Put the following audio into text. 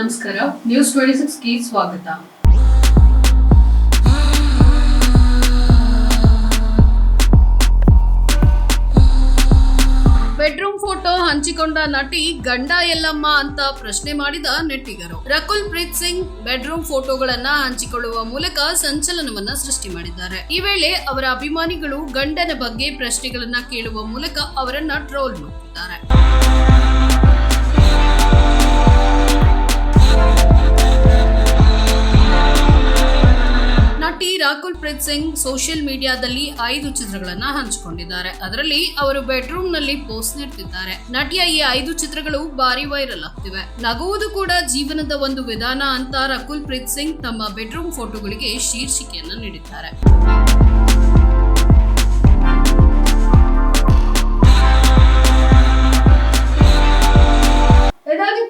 ನಮಸ್ಕಾರ. News twenty ಸಿಕ್ಸ್ಗೆ ಸ್ವಾಗತ. Bedroom photo ಹಂಚಿಕೊಂಡ ನಟಿ ಗಂಡ ಎಲ್ಲಮ್ಮ ಅಂತ ಪ್ರಶ್ನೆ ಮಾಡಿದ ನೆಟ್ಟಿಗರು. ರಕುಲ್ ಪ್ರೀತ್ ಸಿಂಗ್ ಬೆಡ್ರೂಮ್ ಫೋಟೋಗಳನ್ನ ಹಂಚಿಕೊಳ್ಳುವ ಮೂಲಕ ಸಂಚಲನವನ್ನ ಸೃಷ್ಟಿ ಮಾಡಿದ್ದಾರೆ. ಈ ವೇಳೆ ಅವರ ಅಭಿಮಾನಿಗಳು ಗಂಡನ ಬಗ್ಗೆ ಪ್ರಶ್ನೆಗಳನ್ನ ಕೇಳುವ ಮೂಲಕ ಅವರನ್ನ ಟ್ರೋಲ್ ಮಾಡುತ್ತಿದ್ದಾರೆ ನಟಿ ರಾಕುಲ್ ಪ್ರೀತ್ ಸಿಂಗ್ ಸೋಷಿಯಲ್ ಮೀಡಿಯಾದಲ್ಲಿ ಐದು ಚಿತ್ರಗಳನ್ನ ಹಂಚಿಕೊಂಡಿದ್ದಾರೆ. ಅದರಲ್ಲಿ ಅವರು ಬೆಡ್ರೂಮ್ನಲ್ಲಿ ಪೋಸ್ಟ್ ನೀಡ್ತಿದ್ದಾರೆ. ನಟಿಯ ಈ ಐದು ಚಿತ್ರಗಳು ಭಾರಿ ವೈರಲ್ ಆಗ್ತಿವೆ. ನಗುವುದು ಕೂಡ ಜೀವನದ ಒಂದು ವಿಧಾನ ಅಂತ ರಾಕುಲ್ ಪ್ರೀತ್ ಸಿಂಗ್ ತಮ್ಮ ಬೆಡ್ರೂಮ್ ಫೋಟೋಗಳಿಗೆ ಶೀರ್ಷಿಕೆಯನ್ನ ನೀಡಿದ್ದಾರೆ.